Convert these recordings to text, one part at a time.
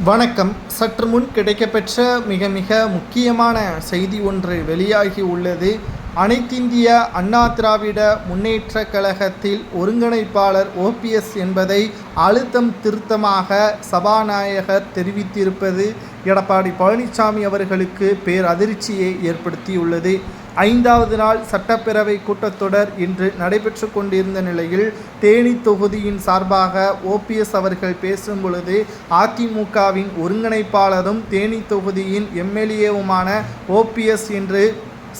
வணக்கம். சற்று முன் கிடைக்கப்பெற்ற மிக மிக முக்கியமான செய்தி ஒன்று வெளியாகி உள்ளது. அனைத்திந்திய அண்ணா திராவிட முன்னேற்ற கழகத்தில் ஒருங்கிணைப்பாளர் ஓபிஎஸ் என்பதை அழுத்தம் திருத்தமாக சபாநாயகர் தெரிவித்திருப்பது எடப்பாடி பழனிசாமி அவர்களுக்கு பேர் அதிர்ச்சியை ஏற்படுத்தியுள்ளது. ஐந்தாவது நாள் சட்டப்பேரவை கூட்டத்தொடர் இன்று நடைபெற்று கொண்டிருந்த நிலையில் தேனி தொகுதியின் சார்பாக ஓபிஎஸ் அவர்கள் பேசும் பொழுது அதிமுகவின் ஒருங்கிணைப்பாளரும் தேனி தொகுதியின் எம்எல்ஏவுமான ஓபிஎஸ் என்று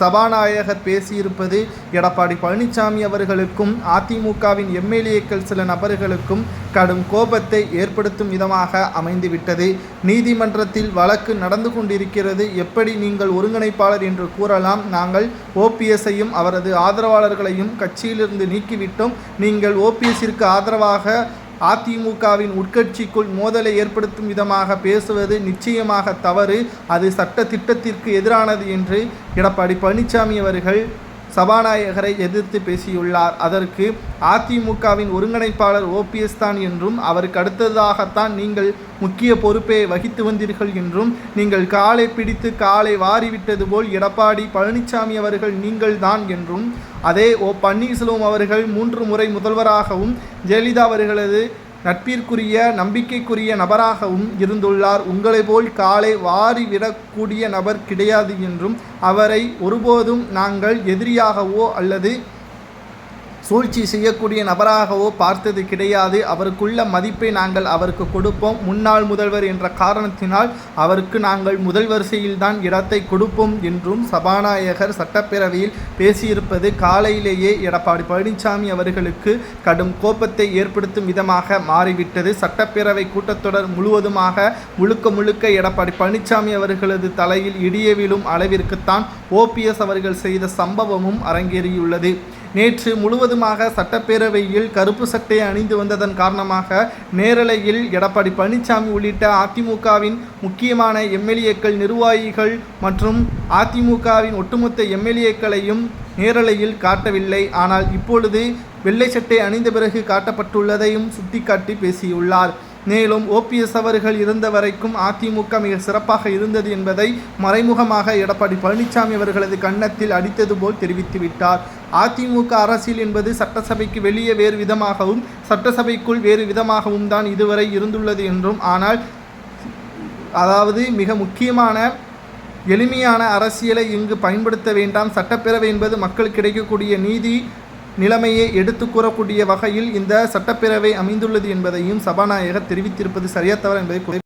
சபாநாயகர் பேசியிருப்பது எடப்பாடி பழனிசாமி அவர்களுக்கும் அதிமுகவின் எம்எல்ஏக்கள் சில நபர்களுக்கும் கடும் கோபத்தை ஏற்படுத்தும் விதமாக அமைந்துவிட்டது. நீதிமன்றத்தில் வழக்கு நடந்து கொண்டிருக்கிறது. எப்படி நீங்கள் ஒருங்கிணைப்பாளர் என்று கூறலாம். நாங்கள் ஓபிஎஸ்ஸையும் அவரது ஆதரவாளர்களையும் கட்சியிலிருந்து நீக்கிவிட்டோம். நீங்கள் ஓபிஎஸ்ஸிற்கு ஆதரவாக அதிமுகவின் உட்கட்சிக்குள் மோதலை ஏற்படுத்தும் விதமாக பேசுவது நிச்சயமாக தவறு. அது சட்ட திட்டத்திற்கு எதிரானது என்று எடப்பாடி பழனிசாமி அவர்கள் சபாநாயகரை எதிர்த்து பேசியுள்ளார். அதற்கு அதிமுகவின் ஒருங்கிணைப்பாளர் ஓபிஎஸ் தான் என்றும் அவருக்கு அடுத்ததாகத்தான் நீங்கள் முக்கிய பொறுப்பை வகித்து வந்தீர்கள் என்றும் நீங்கள் காலை பிடித்து காலை வாரிவிட்டது போல் எடப்பாடி பழனிசாமி அவர்கள் நீங்கள்தான் என்றும் அதே ஓ பன்னீர்செல்வம் அவர்கள் மூன்று முறை முதல்வராகவும் ஜெயலலிதா அவர்களது நட்பிற்குரிய நம்பிக்கைக்குரிய நபராகவும் இருந்துள்ளார். உங்களை போல் காலை வாரி விடக்கூடிய நபர் கிடையாது என்றும் அவரை ஒருபோதும் நாங்கள் எதிரியாகவோ அல்லது சூழ்ச்சி செய்யக்கூடிய நபராகவோ பார்த்தது கிடையாது. அவருக்குள்ள மதிப்பை நாங்கள் அவருக்கு கொடுப்போம். முன்னாள் முதல்வர் என்ற காரணத்தினால் அவருக்கு நாங்கள் முதல் வரிசையில்தான் இடத்தை கொடுப்போம் என்றும் சபாநாயகர் சட்டப்பேரவையில் பேசியிருப்பது காலையிலேயே எடப்பாடி பழனிசாமி அவர்களுக்கு கடும் கோபத்தை ஏற்படுத்தும் விதமாக மாறிவிட்டது. சட்டப்பேரவை கூட்டத்தொடர் முழுவதுமாக முழுக்க முழுக்க எடப்பாடி பழனிசாமி அவர்களது தலையில் இடிய விழும் அளவிற்குத்தான் ஓபிஎஸ் அவர்கள் செய்த சம்பவமும் அரங்கேறியுள்ளது. நேற்று முழுவதுமாக சட்டப்பேரவையில் கருப்பு சட்டையை அணிந்து வந்ததன் காரணமாக நேரலையில் எடப்பாடி பழனிசாமி உள்ளிட்ட அதிமுகவின் முக்கியமான எம்எல்ஏக்கள் நிர்வாகிகள் மற்றும் அதிமுகவின் ஒட்டுமொத்த எம்எல்ஏக்களையும் நேரலையில் காட்டவில்லை. ஆனால் இப்பொழுது வெள்ளை சட்டை அணிந்த பிறகு காட்டப்பட்டுள்ளதையும் சுட்டிக்காட்டி பேசியுள்ளார். மேலும் ஓபிஎஸ் அவர்கள் இருந்த வரைக்கும் அதிமுக மிக சிறப்பாக இருந்தது என்பதை மறைமுகமாக எடப்பாடி பழனிசாமி அவர்களது கன்னத்தில் அடித்தது போல் தெரிவித்துவிட்டார் அதிமுக அரசியல் என்பது சட்டசபைக்கு வெளியே வேறு விதமாகவும் சட்டசபைக்குள் வேறு விதமாகவும் தான் இதுவரை இருந்துள்ளது என்றும் ஆனால் அதாவது மிக முக்கியமான எளிமையான அரசியலை இங்கு பயன்படுத்த வேண்டாம் சட்டப்பேரவை என்பது மக்களுக்கு கிடைக்கக்கூடிய நீதி நிலைமையை எடுத்து கூறக்கூடிய வகையில் இந்த சட்டப்பேரவை அமைந்துள்ளது என்பதையும் சபாநாயகர் தெரிவித்திருப்பது சரியா தவறு என்பதை குறை